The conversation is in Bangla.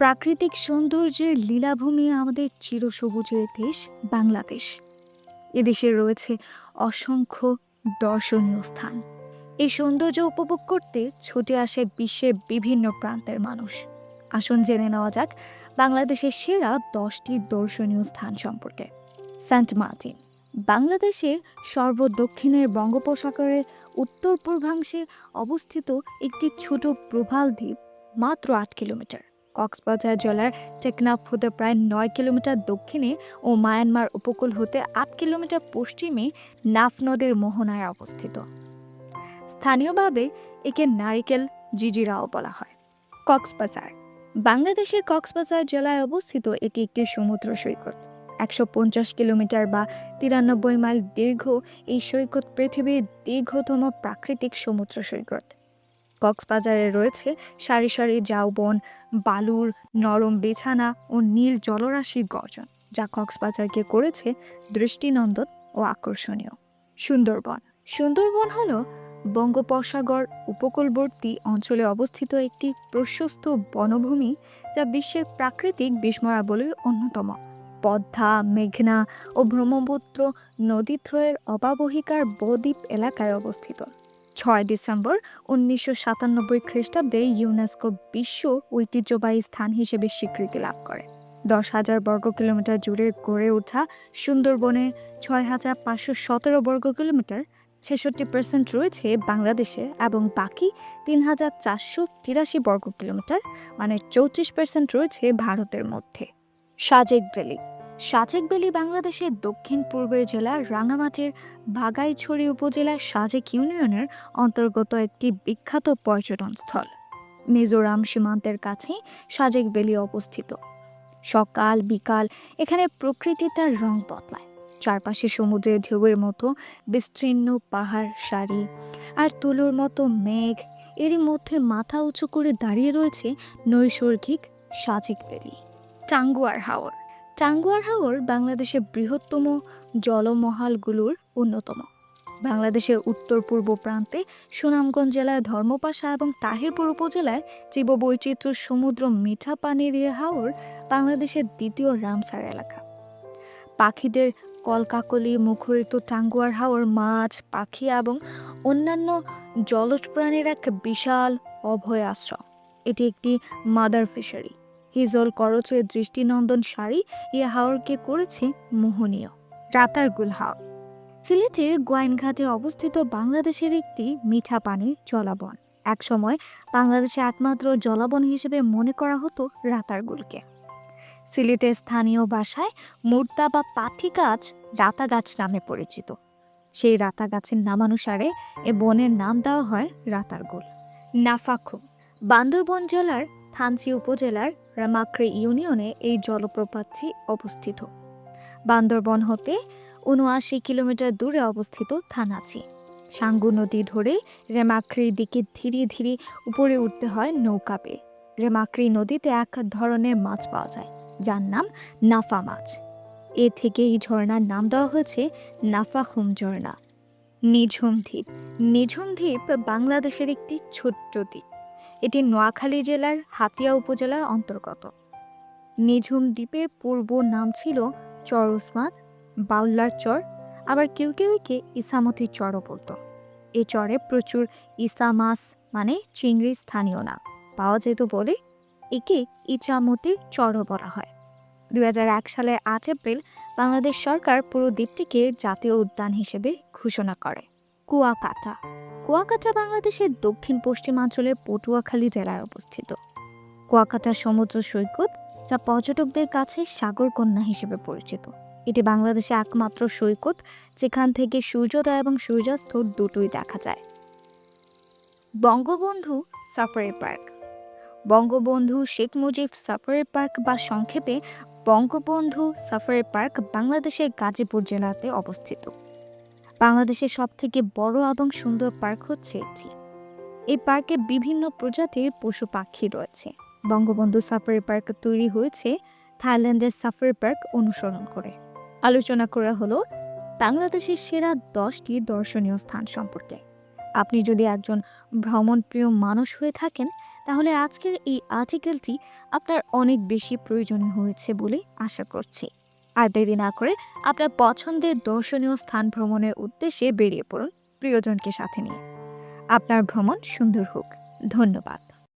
প্রাকৃতিক সৌন্দর্যের লীলাভূমি আমাদের চিরসবুজের দেশ, বাংলাদেশ। এদেশে রয়েছে অসংখ্য দর্শনীয় স্থান। এই সৌন্দর্য উপভোগ করতে ছুটে আসে বিশ্বের বিভিন্ন প্রান্তের মানুষ। আসুন জেনে নেওয়া যাক বাংলাদেশের সেরা দশটি দর্শনীয় স্থান সম্পর্কে। সেন্ট মার্টিন, বাংলাদেশের সর্বদক্ষিণের বঙ্গোপসাগরের উত্তর পূর্বাংশে অবস্থিত একটি ছোট প্রবাল দ্বীপ, মাত্র আট কিলোমিটার। কক্সবাজার জেলার টেকনাফ হতে প্রায় নয় কিলোমিটার দক্ষিণে ও মায়ানমার উপকূল হতে আট কিলোমিটার পশ্চিমে নাফ নদের মোহনায় অবস্থিত। স্থানীয়ভাবে একে নারিকেল জিজিরাও বলা হয়। কক্সবাজার। বাংলাদেশের কক্সবাজার জেলায় অবস্থিত এটি একটি সমুদ্র সৈকত। একশো পঞ্চাশ কিলোমিটার বা তিরানব্বই মাইল দীর্ঘ এই সৈকত পৃথিবীর দীর্ঘতম প্রাকৃতিক সমুদ্র সৈকত। কক্সবাজারে রয়েছে সারি সারি ঝাউবন বালুর নরম বিছানা ও নীল জলরাশির গর্জন, যা কক্সবাজারকে করেছে দৃষ্টিনন্দন ও আকর্ষণীয়। সুন্দরবন। সুন্দরবন হল বঙ্গোপসাগর উপকূলবর্তী অঞ্চলে অবস্থিত একটি প্রশস্ত বনভূমি যা বিশ্বের প্রাকৃতিক বিস্ময়াবলীর অন্যতম। পদ্মা, মেঘনা ও ব্রহ্মপুত্র নদীত্রয়ের অবাবহিকার বদ্বীপ এলাকায় অবস্থিত। ছয় ডিসেম্বর উনিশশো সাতানব্বই খ্রিস্টাব্দে ইউনেস্কো বিশ্ব ঐতিহ্যবাহী স্থান হিসেবে স্বীকৃতি লাভ করে। দশ হাজার বর্গ কিলোমিটার জুড়ে গড়ে ওঠা সুন্দরবনে ছয় হাজার পাঁচশো সতেরো বর্গ কিলোমিটার ছেষট্টি পার্সেন্ট রয়েছে বাংলাদেশে এবং বাকি তিন হাজার চারশো তিরাশি বর্গ কিলোমিটার মানে চৌত্রিশ পার্সেন্ট রয়েছে ভারতের মধ্যে। সাজেক ভ্যালি সাজেক ভ্যালি বাংলাদেশের দক্ষিণ পূর্বের জেলা রাঙামাটির বাগাইছড়ি উপজেলার সাজেক ইউনিয়নের অন্তর্গত একটি বিখ্যাত পর্যটন স্থল। মিজোরাম সীমান্তের কাছেই সাজেক ভ্যালি অবস্থিত। সকাল, বিকাল এখানে প্রকৃতি তার রং বদলায়। চারপাশে সমুদ্রের ঢেউয়ের মতো বিস্তীর্ণ পাহাড়, সারি আর তুলোর মতো মেঘ। এরই মধ্যে মাথা উঁচু করে দাঁড়িয়ে রয়েছে নৈসর্গিক সাজেক ভ্যালি। টাঙ্গুয়ার হাওর। টাঙ্গুয়ার হাওর বাংলাদেশের বৃহত্তম জলমহালগুলোর অন্যতম। বাংলাদেশের উত্তর পূর্ব প্রান্তে সুনামগঞ্জ জেলায় ধর্মপাশা এবং তাহিরপুর উপজেলায় জীববৈচিত্র্য সমুদ্র মিঠা পানির হাওর বাংলাদেশের দ্বিতীয় রামসার এলাকা। পাখিদের কলকাকলি, মুখরিত টাঙ্গুয়ার হাওর, মাছ, পাখি এবং অন্যান্য জলজ প্রাণীর এক বিশাল অভয় আশ্রম এটি একটি মাদার ফিশারি। হিজল করচের দৃষ্টিনন্দন শাড়ি এ হাওরকে করেছে মোহনীয়। রাতারগুল হাওর। সিলেটের গোয়াইনঘাটে অবস্থিত বাংলাদেশের একটি মিঠা পানির জলাবন। একসময় বাংলাদেশে একমাত্র জলাবন হিসেবে মনে করা হতো রাতারগুলকে সিলেটের স্থানীয় ভাষায় মুর্দা বা পাথি গাছ রাতা গাছ নামে পরিচিত। সেই রাতা গাছের নামানুসারে এ বনের নাম দেওয়া হয় রাতারগুল নাফাখু বান্দরবন জেলার থানচি উপজেলার রামাক্রে ইউনিয়নে এই জলপ্রপাতটি অবস্থিত। বান্দরবন হতে উনআশি কিলোমিটার দূরে অবস্থিত থানাচি সাঙ্গু নদী ধরে রেমাক্রির দিকে ধীরে ধীরে উপরে উঠতে হয় নৌকা পেয়ে রেমাক্রি নদীতে এক ধরনের মাছ পাওয়া যায়, যার নাম নাফা মাছ। এ থেকে এই ঝর্ণার নাম দেওয়া হয়েছে নাফাহুম ঝর্ণা। নিঝুম দ্বীপ। নিঝুম দ্বীপ বাংলাদেশের একটি ছোট্ট দ্বীপ। এটি নোয়াখালী জেলার হাতিয়া উপজেলার অন্তর্গত। নিঝুম দ্বীপের পূর্ব নাম ছিল চর উসমান, বাউল্লার চর, আবার কেউ কেউ একে ইসামতির চরও বলতো। এই চরে প্রচুর ইসা মাছ মানে চিংড়ি স্থানীয় নাম। পাওয়া যেত বলে একে ইচামতির চরও বলা হয়। দুই হাজার এক সালের আট এপ্রিল বাংলাদেশ সরকার পুরো দ্বীপটিকে জাতীয় উদ্যান হিসেবে ঘোষণা করে। কুয়াকাটা। কুয়াকাটা বাংলাদেশের দক্ষিণ পশ্চিমাঞ্চলের পটুয়াখালী জেলায় অবস্থিত। কুয়াকাটা সমুদ্র সৈকত, যা পর্যটকদের কাছে সাগরকন্যা হিসেবে পরিচিত। এটি বাংলাদেশে একমাত্র সৈকত, যেখান থেকে সূর্যোদয় এবং সূর্যাস্ত দুটোই দেখা যায়। Bangabandhu safari park. Bangabandhu Sheikh Mujib safari park বা সংক্ষেপে বঙ্গবন্ধু সাফারি পার্ক বাংলাদেশের গাজীপুর জেলাতে অবস্থিত। বাংলাদেশের সবথেকে বড় এবং সুন্দর পার্ক হচ্ছে এটি। এই পার্কে বিভিন্ন প্রজাতির পশু পাখি রয়েছে। বঙ্গবন্ধু সাফারি পার্ক তৈরি হয়েছে থাইল্যান্ডের সাফারি পার্ক অনুসরণ করে। আলোচনা করা হলো বাংলাদেশের সেরা দশটি দর্শনীয় স্থান সম্পর্কে। আপনি যদি একজন ভ্রমণপ্রিয় মানুষ হয়ে থাকেন, তাহলে আজকের এই আর্টিকেলটি আপনার অনেক বেশি প্রয়োজনীয় হয়েছে বলে আশা করছি। আর দেরি না করে আপনার পছন্দের দর্শনীয় স্থান ভ্রমণের উদ্দেশ্যে বেরিয়ে পড়ুন প্রিয়জনকে সাথে নিয়ে। আপনার ভ্রমণ সুন্দর হোক। ধন্যবাদ।